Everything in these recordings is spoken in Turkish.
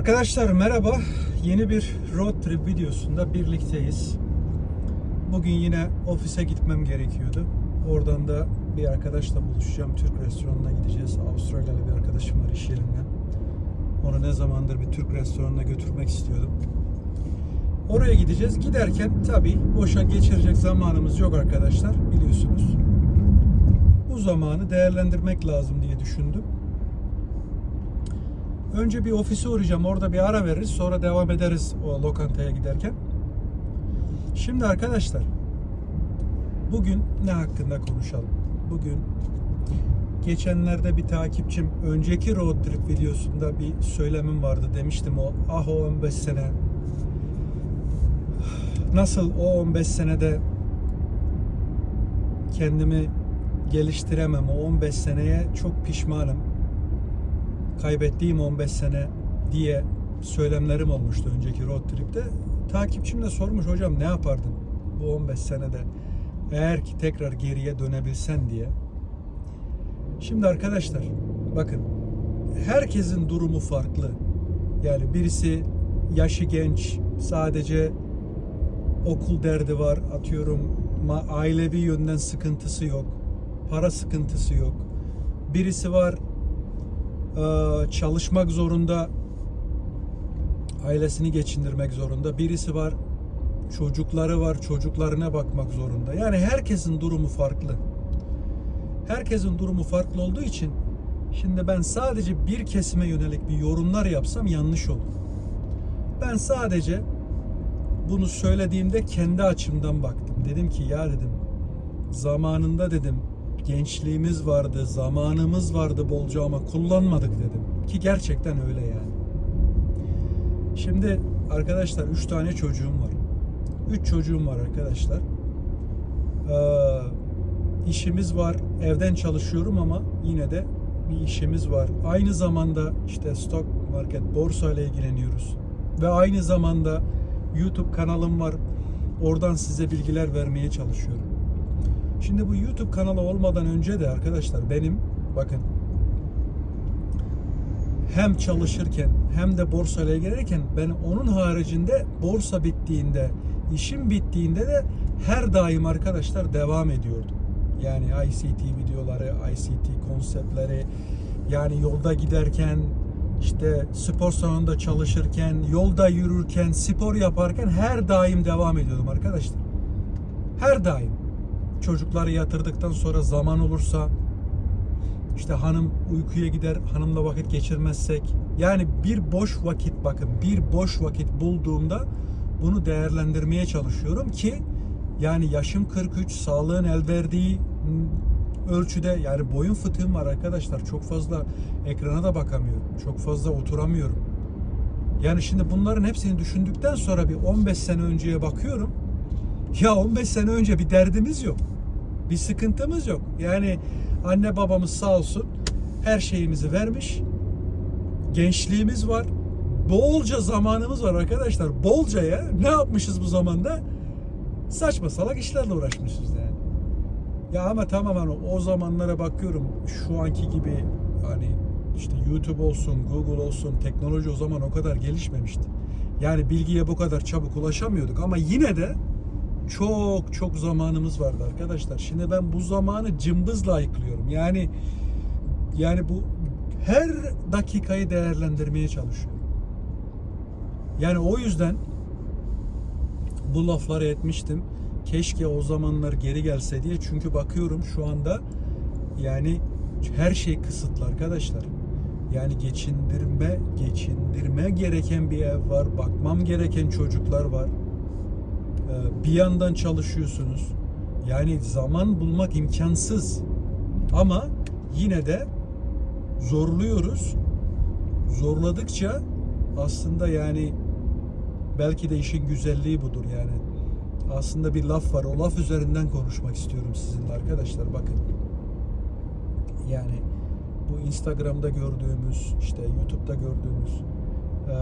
Arkadaşlar merhaba. Yeni bir road trip videosunda birlikteyiz. Bugün yine ofise gitmem gerekiyordu. Oradan da bir arkadaşla buluşacağım. Türk restoranına gideceğiz. Avustralyalı bir arkadaşım var iş yerinden. Onu ne zamandır bir Türk restoranına götürmek istiyordum. Oraya gideceğiz. Giderken tabii boşa geçirecek zamanımız yok arkadaşlar. Biliyorsunuz. Bu zamanı değerlendirmek lazım diye düşündüm. Önce bir ofise uğrayacağım. Orada bir ara veririz. Sonra devam ederiz o lokantaya giderken. Şimdi arkadaşlar bugün ne hakkında konuşalım? Bugün geçenlerde bir takipçim önceki road trip videosunda bir söylemim vardı demiştim o ah o 15 sene nasıl o 15 senede kendimi geliştiremem o 15 seneye çok pişmanım kaybettiğim 15 sene diye söylemlerim olmuştu önceki road trip'te. Takipçim de sormuş hocam ne yapardın bu 15 senede eğer ki tekrar geriye dönebilsen diye. Şimdi arkadaşlar bakın herkesin durumu farklı. Yani birisi yaşı genç sadece okul derdi var atıyorum ailevi yönden sıkıntısı yok. Para sıkıntısı yok. Birisi var çalışmak zorunda ailesini geçindirmek zorunda. Birisi var çocukları var çocuklarına bakmak zorunda. Yani herkesin durumu farklı. Herkesin durumu farklı olduğu için şimdi ben sadece bir kesime yönelik bir yorumlar yapsam yanlış olur. Ben sadece bunu söylediğimde kendi açımdan baktım. Dedim ki ya dedim zamanında dedim gençliğimiz vardı, zamanımız vardı bolca ama kullanmadık dedim. Ki gerçekten öyle yani. Şimdi arkadaşlar 3 tane çocuğum var. 3 çocuğum var arkadaşlar. Ee, işimiz var. Evden çalışıyorum ama yine de bir işimiz var. Aynı zamanda işte stock market, borsa ile ilgileniyoruz. Ve aynı zamanda YouTube kanalım var. Oradan size bilgiler vermeye çalışıyorum. Şimdi bu YouTube kanalı olmadan önce de arkadaşlar benim bakın hem çalışırken hem de borsayla ilgilenirken ben onun haricinde borsa bittiğinde, işim bittiğinde de her daim arkadaşlar devam ediyordum. Yani ICT videoları, ICT konseptleri, yani yolda giderken, işte spor salonunda çalışırken, yolda yürürken, spor yaparken her daim devam ediyordum arkadaşlar. Her daim çocukları yatırdıktan sonra zaman olursa işte hanım uykuya gider hanımla vakit geçirmezsek yani bir boş vakit bakın bir boş vakit bulduğumda bunu değerlendirmeye çalışıyorum ki yani yaşım 43 sağlığın el verdiği ölçüde yani boyun fıtığım var arkadaşlar çok fazla ekrana da bakamıyorum çok fazla oturamıyorum. Yani şimdi bunların hepsini düşündükten sonra bir 15 sene önceye bakıyorum ya 15 sene önce bir derdimiz yok. Bir sıkıntımız yok. Yani anne babamız sağ olsun her şeyimizi vermiş. Gençliğimiz var. Bolca zamanımız var arkadaşlar. Bolca ya. Ne yapmışız bu zamanda? Saçma salak işlerle uğraşmışız yani. Ya ama tamam hani o zamanlara bakıyorum şu anki gibi hani işte YouTube olsun, Google olsun teknoloji o zaman o kadar gelişmemişti. Yani bilgiye bu kadar çabuk ulaşamıyorduk ama yine de çok çok zamanımız vardı arkadaşlar. Şimdi ben bu zamanı cımbızla ayıklıyorum. Yani yani bu her dakikayı değerlendirmeye çalışıyorum. Yani o yüzden bu lafları etmiştim. Keşke o zamanlar geri gelse diye. Çünkü bakıyorum şu anda yani her şey kısıtlı arkadaşlar. Yani geçindirme, geçindirme gereken bir ev var. Bakmam gereken çocuklar var bir yandan çalışıyorsunuz. Yani zaman bulmak imkansız. Ama yine de zorluyoruz. Zorladıkça aslında yani belki de işin güzelliği budur yani. Aslında bir laf var. O laf üzerinden konuşmak istiyorum sizinle arkadaşlar. Bakın. Yani bu Instagram'da gördüğümüz, işte YouTube'da gördüğümüz e,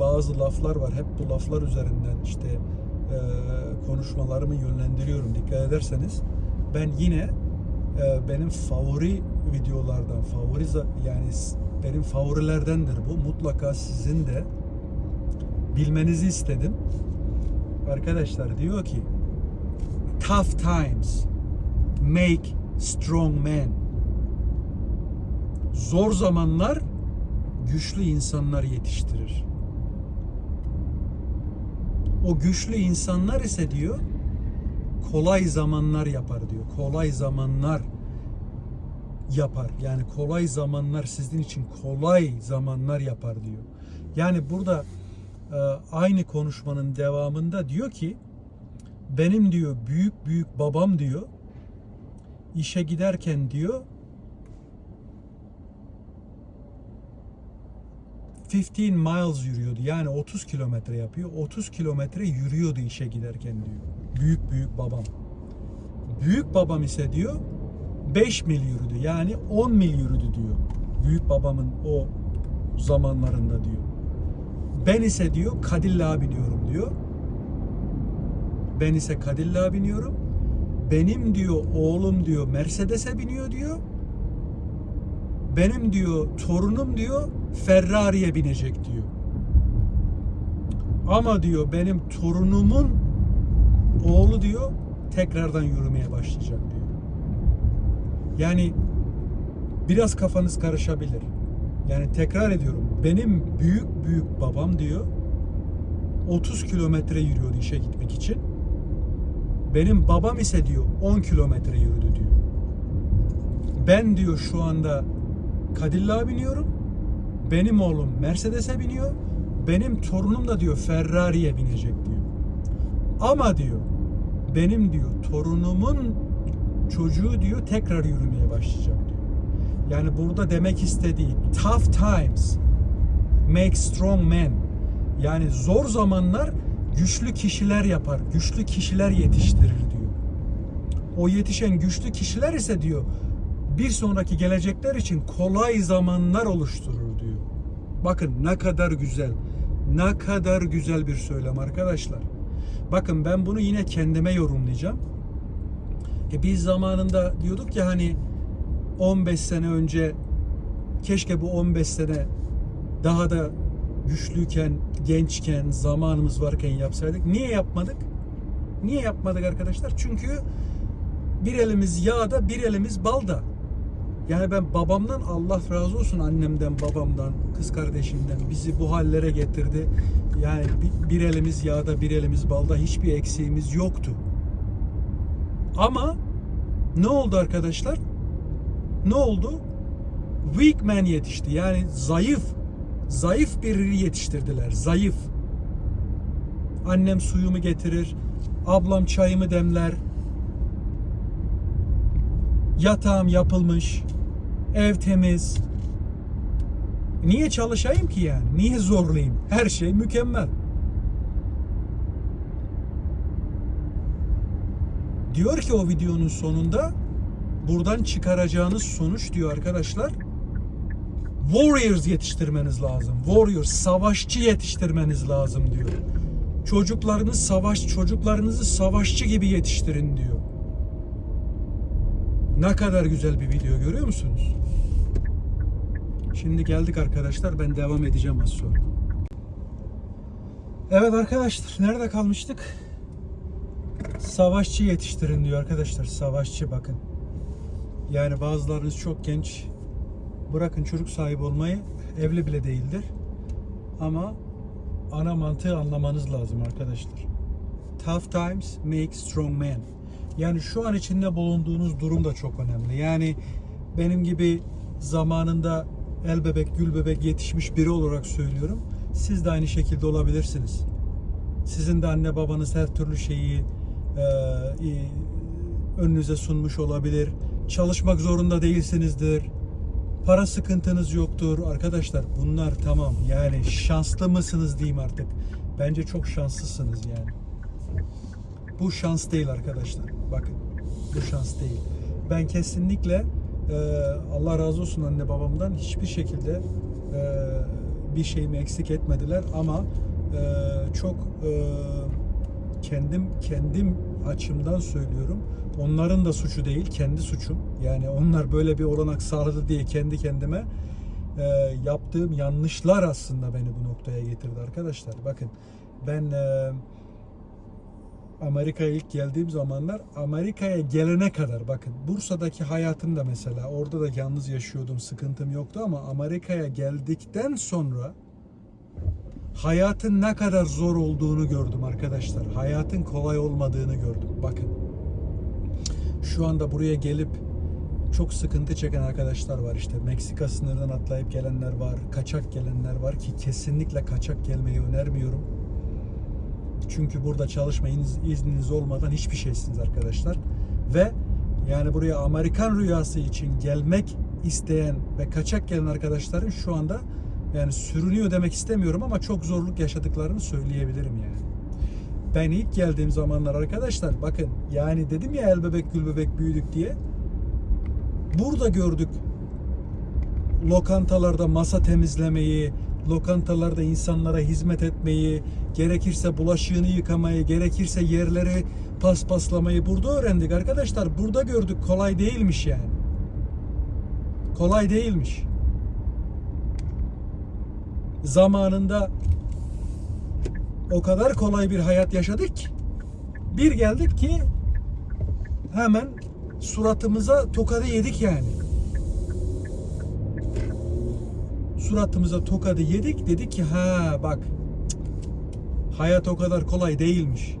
bazı laflar var. Hep bu laflar üzerinden işte konuşmalarımı yönlendiriyorum. Dikkat ederseniz ben yine e, benim favori videolardan, favori yani benim favorilerdendir bu. Mutlaka sizin de bilmenizi istedim. Arkadaşlar diyor ki tough times make strong men. Zor zamanlar güçlü insanlar yetiştirir. O güçlü insanlar ise diyor kolay zamanlar yapar diyor. Kolay zamanlar yapar. Yani kolay zamanlar sizin için kolay zamanlar yapar diyor. Yani burada e, aynı konuşmanın devamında diyor ki benim diyor büyük büyük babam diyor işe giderken diyor 15 miles yürüyordu. Yani 30 kilometre yapıyor. 30 kilometre yürüyordu işe giderken diyor. Büyük büyük babam. Büyük babam ise diyor 5 mil yürüdü. Yani 10 mil yürüdü diyor. Büyük babamın o zamanlarında diyor. Ben ise diyor Kadilla'ya biniyorum diyor. Ben ise Kadilla'ya biniyorum. Benim diyor oğlum diyor Mercedes'e biniyor diyor. Benim diyor torunum diyor Ferrari'ye binecek diyor. Ama diyor benim torunumun oğlu diyor tekrardan yürümeye başlayacak diyor. Yani biraz kafanız karışabilir. Yani tekrar ediyorum. Benim büyük büyük babam diyor 30 kilometre yürüyordu işe gitmek için. Benim babam ise diyor 10 kilometre yürüdü diyor. Ben diyor şu anda Cadillac'a biniyorum. Benim oğlum Mercedes'e biniyor. Benim torunum da diyor Ferrari'ye binecek diyor. Ama diyor benim diyor torunumun çocuğu diyor tekrar yürümeye başlayacak diyor. Yani burada demek istediği tough times make strong men. Yani zor zamanlar güçlü kişiler yapar, güçlü kişiler yetiştirir diyor. O yetişen güçlü kişiler ise diyor bir sonraki gelecekler için kolay zamanlar oluşturur. Bakın ne kadar güzel, ne kadar güzel bir söylem arkadaşlar. Bakın ben bunu yine kendime yorumlayacağım. E biz zamanında diyorduk ya hani 15 sene önce keşke bu 15 sene daha da güçlüyken, gençken, zamanımız varken yapsaydık. Niye yapmadık? Niye yapmadık arkadaşlar? Çünkü bir elimiz yağda, bir elimiz balda. Yani ben babamdan Allah razı olsun annemden, babamdan, kız kardeşimden bizi bu hallere getirdi. Yani bir, elimiz yağda, bir elimiz balda hiçbir eksiğimiz yoktu. Ama ne oldu arkadaşlar? Ne oldu? Weak man yetişti. Yani zayıf, zayıf biri yetiştirdiler. Zayıf. Annem suyumu getirir, ablam çayımı demler. Yatağım yapılmış, ev temiz. Niye çalışayım ki yani? Niye zorlayayım? Her şey mükemmel. Diyor ki o videonun sonunda buradan çıkaracağınız sonuç diyor arkadaşlar. Warriors yetiştirmeniz lazım. Warriors, savaşçı yetiştirmeniz lazım diyor. Çocuklarınız savaş, çocuklarınızı savaşçı gibi yetiştirin diyor. Ne kadar güzel bir video görüyor musunuz? Şimdi geldik arkadaşlar. Ben devam edeceğim az sonra. Evet arkadaşlar nerede kalmıştık? Savaşçı yetiştirin diyor arkadaşlar. Savaşçı bakın. Yani bazılarınız çok genç. Bırakın çocuk sahibi olmayı evli bile değildir. Ama ana mantığı anlamanız lazım arkadaşlar. Tough times make strong men. Yani şu an içinde bulunduğunuz durum da çok önemli. Yani benim gibi zamanında el bebek gül bebek yetişmiş biri olarak söylüyorum. Siz de aynı şekilde olabilirsiniz. Sizin de anne babanız her türlü şeyi e, önünüze sunmuş olabilir. Çalışmak zorunda değilsinizdir. Para sıkıntınız yoktur. Arkadaşlar bunlar tamam. Yani şanslı mısınız diyeyim artık. Bence çok şanslısınız yani. Bu şans değil arkadaşlar. Bakın bu şans değil. Ben kesinlikle e, Allah razı olsun anne babamdan hiçbir şekilde e, bir şeyimi eksik etmediler ama e, çok e, kendim kendim açımdan söylüyorum. Onların da suçu değil, kendi suçum. Yani onlar böyle bir olanak sağladı diye kendi kendime e, yaptığım yanlışlar aslında beni bu noktaya getirdi arkadaşlar. Bakın ben e, Amerika'ya ilk geldiğim zamanlar Amerika'ya gelene kadar bakın Bursa'daki hayatım da mesela orada da yalnız yaşıyordum sıkıntım yoktu ama Amerika'ya geldikten sonra hayatın ne kadar zor olduğunu gördüm arkadaşlar. Hayatın kolay olmadığını gördüm. Bakın şu anda buraya gelip çok sıkıntı çeken arkadaşlar var işte. Meksika sınırından atlayıp gelenler var, kaçak gelenler var ki kesinlikle kaçak gelmeyi önermiyorum. Çünkü burada çalışma iniz- izniniz olmadan hiçbir şeysiniz arkadaşlar. Ve yani buraya Amerikan rüyası için gelmek isteyen ve kaçak gelen arkadaşların şu anda yani sürünüyor demek istemiyorum ama çok zorluk yaşadıklarını söyleyebilirim yani. Ben ilk geldiğim zamanlar arkadaşlar bakın yani dedim ya el bebek gül bebek büyüdük diye. Burada gördük lokantalarda masa temizlemeyi, lokantalarda insanlara hizmet etmeyi, gerekirse bulaşığını yıkamayı, gerekirse yerleri paspaslamayı burada öğrendik arkadaşlar. Burada gördük kolay değilmiş yani. Kolay değilmiş. Zamanında o kadar kolay bir hayat yaşadık bir geldik ki hemen suratımıza tokadı yedik yani. Suratımıza tokadı yedik dedik ki ha bak hayat o kadar kolay değilmiş.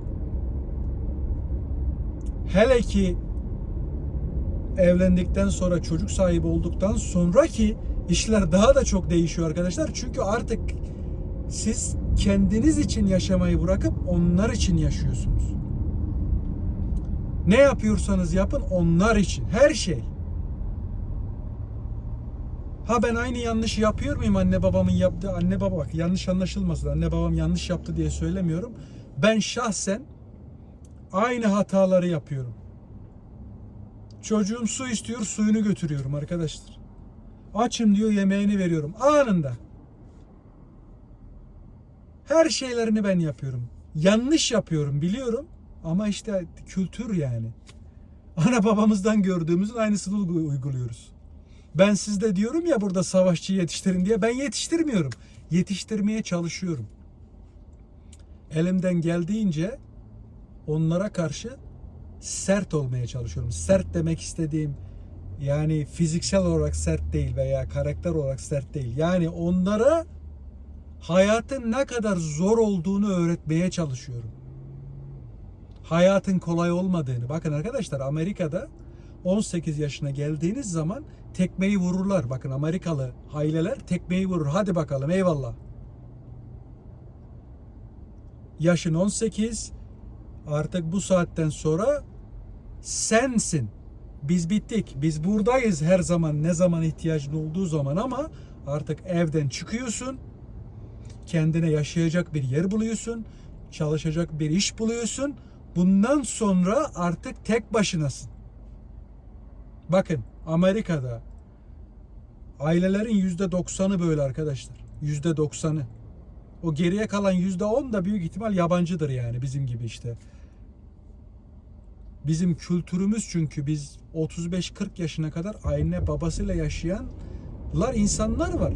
Hele ki evlendikten sonra çocuk sahibi olduktan sonra ki işler daha da çok değişiyor arkadaşlar. Çünkü artık siz kendiniz için yaşamayı bırakıp onlar için yaşıyorsunuz. Ne yapıyorsanız yapın onlar için. Her şey. Ha ben aynı yanlışı yapıyor muyum anne babamın yaptığı? Anne baba bak yanlış anlaşılmasın. Anne babam yanlış yaptı diye söylemiyorum. Ben şahsen aynı hataları yapıyorum. Çocuğum su istiyor, suyunu götürüyorum arkadaşlar. Açım diyor, yemeğini veriyorum anında. Her şeylerini ben yapıyorum. Yanlış yapıyorum biliyorum ama işte kültür yani. Ana babamızdan gördüğümüzün aynısını uygu- uyguluyoruz. Ben sizde diyorum ya burada savaşçı yetiştirin diye ben yetiştirmiyorum. Yetiştirmeye çalışıyorum. Elimden geldiğince onlara karşı sert olmaya çalışıyorum. Sert demek istediğim yani fiziksel olarak sert değil veya karakter olarak sert değil. Yani onlara hayatın ne kadar zor olduğunu öğretmeye çalışıyorum. Hayatın kolay olmadığını. Bakın arkadaşlar Amerika'da 18 yaşına geldiğiniz zaman tekmeyi vururlar. Bakın Amerikalı aileler tekmeyi vurur. Hadi bakalım eyvallah. Yaşın 18 artık bu saatten sonra sensin. Biz bittik. Biz buradayız her zaman ne zaman ihtiyacın olduğu zaman ama artık evden çıkıyorsun. Kendine yaşayacak bir yer buluyorsun. Çalışacak bir iş buluyorsun. Bundan sonra artık tek başınasın. Bakın Amerika'da ailelerin yüzde doksanı böyle arkadaşlar. Yüzde doksanı. O geriye kalan yüzde on da büyük ihtimal yabancıdır yani bizim gibi işte. Bizim kültürümüz çünkü biz 35-40 yaşına kadar anne babasıyla yaşayanlar insanlar var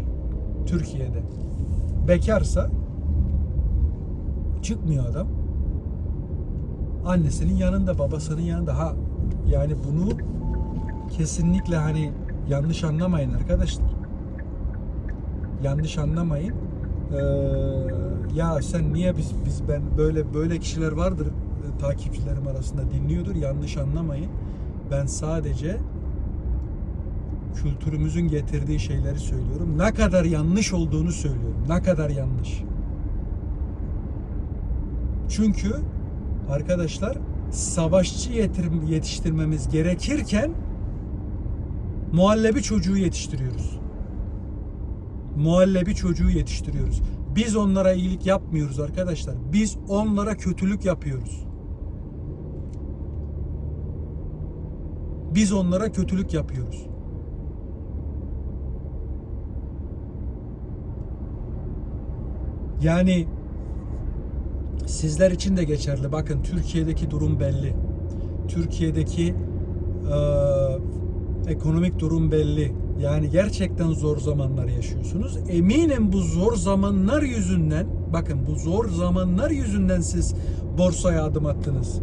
Türkiye'de. Bekarsa çıkmıyor adam. Annesinin yanında, babasının yanında. Ha yani bunu kesinlikle hani yanlış anlamayın arkadaşlar. Yanlış anlamayın. Ee, ya sen niye biz biz ben böyle böyle kişiler vardır e, takipçilerim arasında dinliyordur. Yanlış anlamayın. Ben sadece kültürümüzün getirdiği şeyleri söylüyorum. Ne kadar yanlış olduğunu söylüyorum. Ne kadar yanlış. Çünkü arkadaşlar savaşçı yetiştirmemiz gerekirken muhallebi çocuğu yetiştiriyoruz. Muhallebi çocuğu yetiştiriyoruz. Biz onlara iyilik yapmıyoruz arkadaşlar. Biz onlara kötülük yapıyoruz. Biz onlara kötülük yapıyoruz. Yani sizler için de geçerli. Bakın Türkiye'deki durum belli. Türkiye'deki e, ekonomik durum belli. Yani gerçekten zor zamanlar yaşıyorsunuz. Eminim bu zor zamanlar yüzünden, bakın bu zor zamanlar yüzünden siz borsaya adım attınız.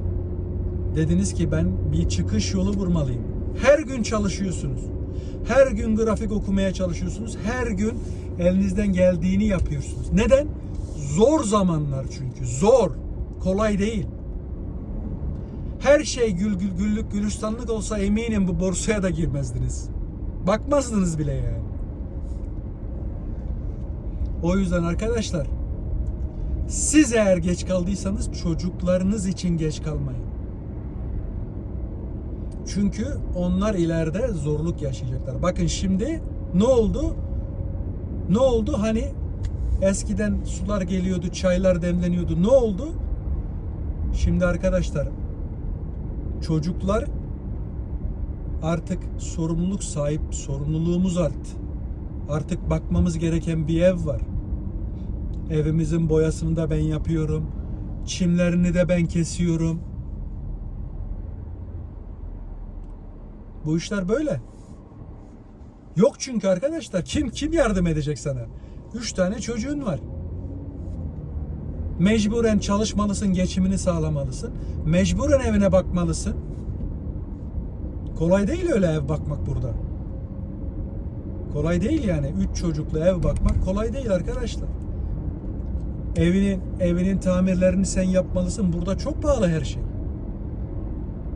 Dediniz ki ben bir çıkış yolu vurmalıyım. Her gün çalışıyorsunuz. Her gün grafik okumaya çalışıyorsunuz. Her gün elinizden geldiğini yapıyorsunuz. Neden? Zor zamanlar çünkü. Zor. Kolay değil. Her şey gül gül güllük gülistanlık olsa eminim bu borsaya da girmezdiniz. Bakmazdınız bile yani. O yüzden arkadaşlar siz eğer geç kaldıysanız çocuklarınız için geç kalmayın. Çünkü onlar ileride zorluk yaşayacaklar. Bakın şimdi ne oldu? Ne oldu? Hani eskiden sular geliyordu, çaylar demleniyordu. Ne oldu? Şimdi arkadaşlar çocuklar artık sorumluluk sahip, sorumluluğumuz arttı. Artık bakmamız gereken bir ev var. Evimizin boyasını da ben yapıyorum. Çimlerini de ben kesiyorum. Bu işler böyle. Yok çünkü arkadaşlar kim kim yardım edecek sana? Üç tane çocuğun var. Mecburen çalışmalısın, geçimini sağlamalısın. Mecburen evine bakmalısın. Kolay değil öyle ev bakmak burada. Kolay değil yani. Üç çocuklu ev bakmak kolay değil arkadaşlar. Evinin evinin tamirlerini sen yapmalısın. Burada çok pahalı her şey.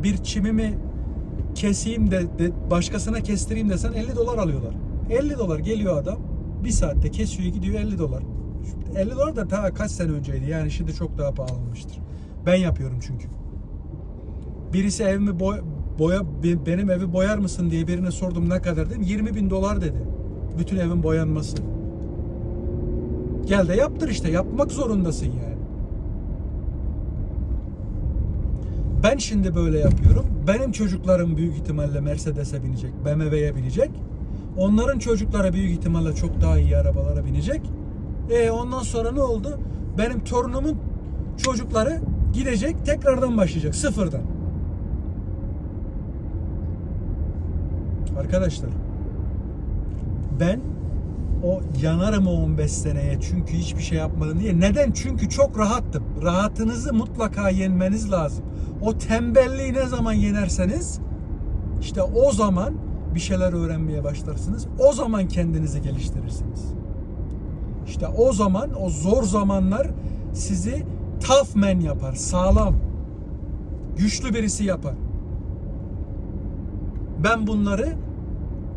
Bir çimimi keseyim de, de başkasına kestireyim desen 50 dolar alıyorlar. 50 dolar geliyor adam. Bir saatte kesiyor gidiyor 50 dolar. 50 dolar da ta kaç sene önceydi. Yani şimdi çok daha pahalanmıştır. Ben yapıyorum çünkü. Birisi evimi boy, boya be- benim evi boyar mısın diye birine sordum ne kadar dedim. 20 bin dolar dedi. Bütün evin boyanması. Gel de yaptır işte. Yapmak zorundasın yani. Ben şimdi böyle yapıyorum. Benim çocuklarım büyük ihtimalle Mercedes'e binecek, BMW'ye binecek. Onların çocukları büyük ihtimalle çok daha iyi arabalara binecek. E ondan sonra ne oldu? Benim torunumun çocukları gidecek, tekrardan başlayacak sıfırdan. Arkadaşlar ben o yanarım o 15 seneye çünkü hiçbir şey yapmadım diye. Neden? Çünkü çok rahattım. Rahatınızı mutlaka yenmeniz lazım. O tembelliği ne zaman yenerseniz işte o zaman bir şeyler öğrenmeye başlarsınız. O zaman kendinizi geliştirirsiniz. İşte o zaman o zor zamanlar sizi tough man yapar, sağlam, güçlü birisi yapar. Ben bunları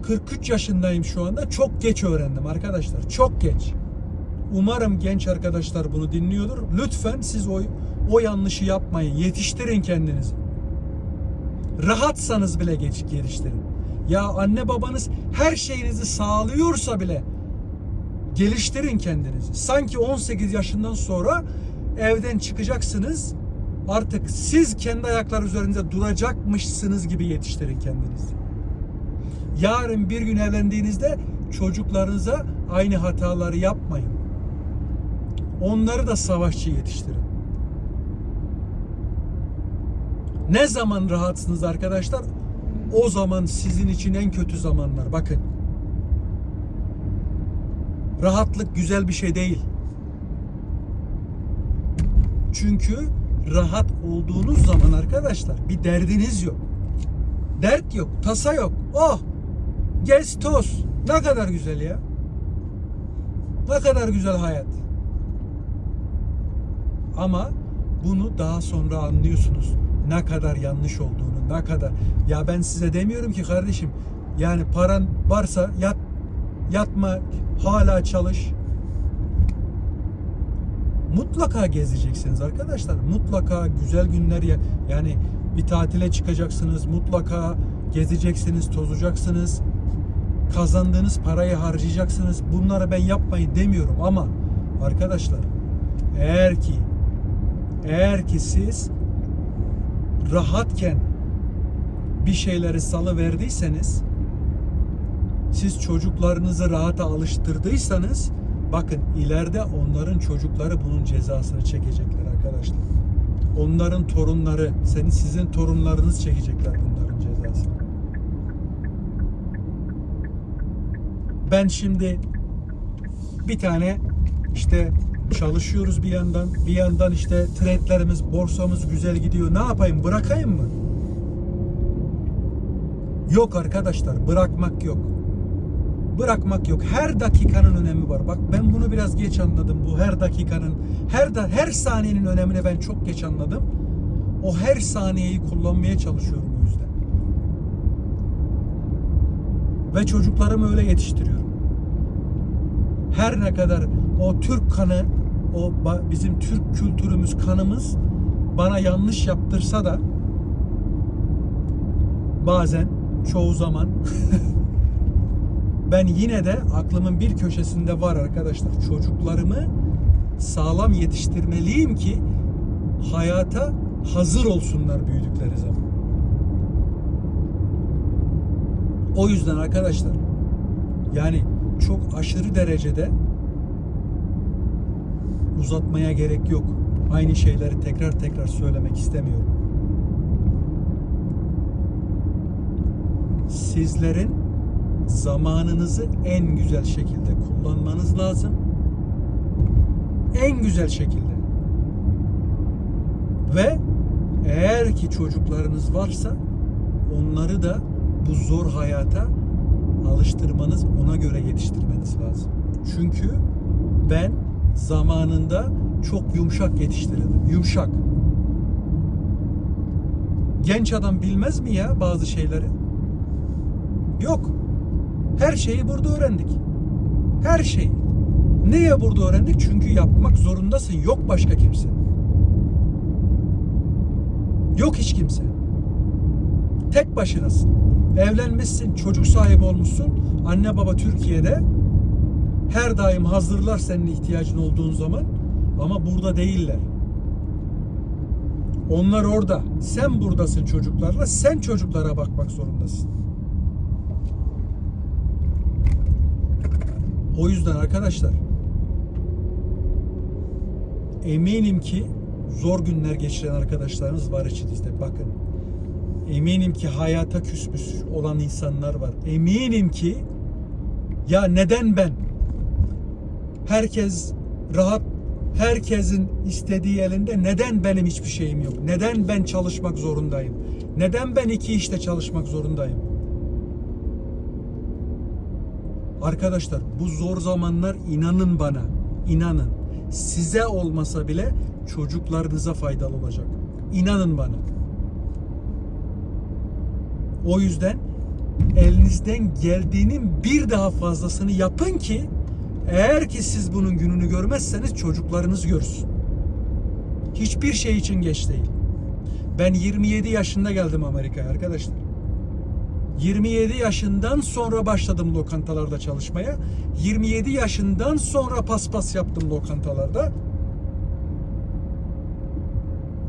43 yaşındayım şu anda. Çok geç öğrendim arkadaşlar. Çok geç. Umarım genç arkadaşlar bunu dinliyordur. Lütfen siz o o yanlışı yapmayın. Yetiştirin kendinizi. Rahatsanız bile geç geliştirin. Ya anne babanız her şeyinizi sağlıyorsa bile geliştirin kendinizi. Sanki 18 yaşından sonra evden çıkacaksınız. Artık siz kendi ayaklar üzerinde duracakmışsınız gibi yetiştirin kendinizi. Yarın bir gün evlendiğinizde çocuklarınıza aynı hataları yapmayın. Onları da savaşçı yetiştirin. Ne zaman rahatsınız arkadaşlar? O zaman sizin için en kötü zamanlar. Bakın. Rahatlık güzel bir şey değil. Çünkü rahat olduğunuz zaman arkadaşlar bir derdiniz yok. Dert yok, tasa yok. Oh! Gez toz. Ne kadar güzel ya. Ne kadar güzel hayat. Ama bunu daha sonra anlıyorsunuz. Ne kadar yanlış olduğunu, ne kadar. Ya ben size demiyorum ki kardeşim. Yani paran varsa yat yatma, hala çalış. Mutlaka gezeceksiniz arkadaşlar. Mutlaka güzel günler ya yani bir tatile çıkacaksınız. Mutlaka gezeceksiniz, tozacaksınız. Kazandığınız parayı harcayacaksınız. Bunları ben yapmayın demiyorum ama arkadaşlar eğer ki eğer ki siz rahatken bir şeyleri salı verdiyseniz siz çocuklarınızı rahata alıştırdıysanız bakın ileride onların çocukları bunun cezasını çekecekler arkadaşlar. Onların torunları, senin sizin torunlarınız çekecekler bunların cezasını. Ben şimdi bir tane işte çalışıyoruz bir yandan. Bir yandan işte trade'lerimiz, borsamız güzel gidiyor. Ne yapayım? Bırakayım mı? Yok arkadaşlar, bırakmak yok. Bırakmak yok. Her dakikanın önemi var. Bak ben bunu biraz geç anladım. Bu her dakikanın, her da her saniyenin önemini ben çok geç anladım. O her saniyeyi kullanmaya çalışıyorum o yüzden. Ve çocuklarımı öyle yetiştiriyorum. Her ne kadar o Türk kanı, o bizim Türk kültürümüz, kanımız bana yanlış yaptırsa da bazen, çoğu zaman ben yine de aklımın bir köşesinde var arkadaşlar. Çocuklarımı sağlam yetiştirmeliyim ki hayata hazır olsunlar büyüdükleri zaman. O yüzden arkadaşlar yani çok aşırı derecede uzatmaya gerek yok. Aynı şeyleri tekrar tekrar söylemek istemiyorum. Sizlerin zamanınızı en güzel şekilde kullanmanız lazım. En güzel şekilde. Ve eğer ki çocuklarınız varsa onları da bu zor hayata alıştırmanız, ona göre yetiştirmeniz lazım. Çünkü ben zamanında çok yumuşak yetiştirildim. Yumuşak. Genç adam bilmez mi ya bazı şeyleri? Yok. Her şeyi burada öğrendik. Her şeyi. Niye burada öğrendik? Çünkü yapmak zorundasın. Yok başka kimse. Yok hiç kimse. Tek başınasın. Evlenmişsin, çocuk sahibi olmuşsun. Anne baba Türkiye'de her daim hazırlar senin ihtiyacın olduğun zaman ama burada değiller. Onlar orada. Sen buradasın çocuklarla. Sen çocuklara bakmak zorundasın. O yüzden arkadaşlar eminim ki zor günler geçiren arkadaşlarınız var içinizde. Bakın eminim ki hayata küsmüş olan insanlar var. Eminim ki ya neden ben? Herkes rahat, herkesin istediği elinde. Neden benim hiçbir şeyim yok? Neden ben çalışmak zorundayım? Neden ben iki işte çalışmak zorundayım? Arkadaşlar bu zor zamanlar inanın bana, inanın. Size olmasa bile çocuklarınıza faydalı olacak. İnanın bana. O yüzden elinizden geldiğinin bir daha fazlasını yapın ki eğer ki siz bunun gününü görmezseniz çocuklarınız görsün. Hiçbir şey için geç değil. Ben 27 yaşında geldim Amerika'ya arkadaşlar. 27 yaşından sonra başladım lokantalarda çalışmaya. 27 yaşından sonra paspas yaptım lokantalarda.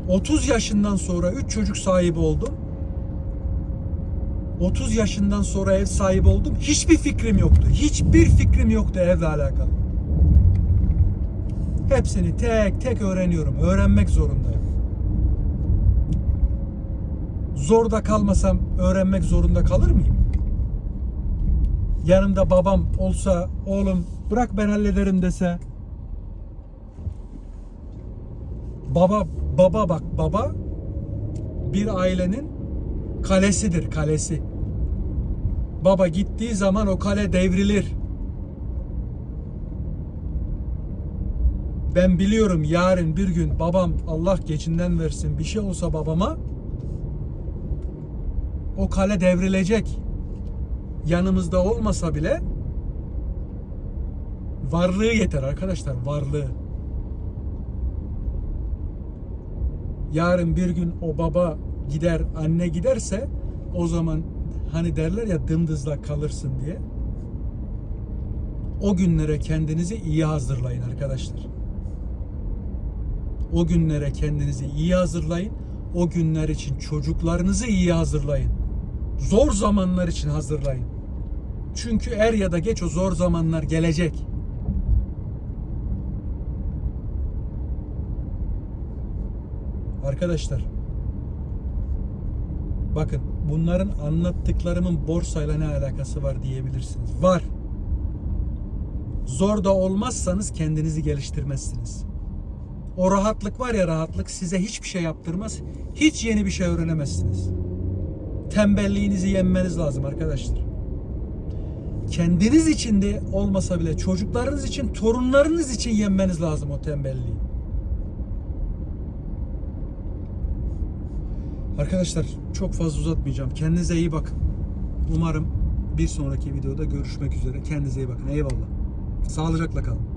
30 yaşından sonra 3 çocuk sahibi oldum. 30 yaşından sonra ev sahibi oldum. Hiçbir fikrim yoktu. Hiçbir fikrim yoktu evle alakalı. Hepsini tek tek öğreniyorum. Öğrenmek zorundayım. Zorda kalmasam öğrenmek zorunda kalır mıyım? Yanımda babam olsa, oğlum bırak ben hallederim dese. Baba, baba bak baba bir ailenin kalesidir, kalesi. Baba gittiği zaman o kale devrilir. Ben biliyorum yarın bir gün babam Allah geçinden versin bir şey olsa babama o kale devrilecek. Yanımızda olmasa bile varlığı yeter arkadaşlar varlığı. Yarın bir gün o baba gider anne giderse o zaman hani derler ya dımdızlak kalırsın diye. O günlere kendinizi iyi hazırlayın arkadaşlar. O günlere kendinizi iyi hazırlayın. O günler için çocuklarınızı iyi hazırlayın. Zor zamanlar için hazırlayın. Çünkü er ya da geç o zor zamanlar gelecek. Arkadaşlar bakın bunların anlattıklarımın borsayla ne alakası var diyebilirsiniz. Var. Zor da olmazsanız kendinizi geliştirmezsiniz. O rahatlık var ya rahatlık size hiçbir şey yaptırmaz. Hiç yeni bir şey öğrenemezsiniz. Tembelliğinizi yenmeniz lazım arkadaşlar. Kendiniz için de olmasa bile çocuklarınız için, torunlarınız için yenmeniz lazım o tembelliği. Arkadaşlar çok fazla uzatmayacağım. Kendinize iyi bakın. Umarım bir sonraki videoda görüşmek üzere. Kendinize iyi bakın. Eyvallah. Sağlıcakla kalın.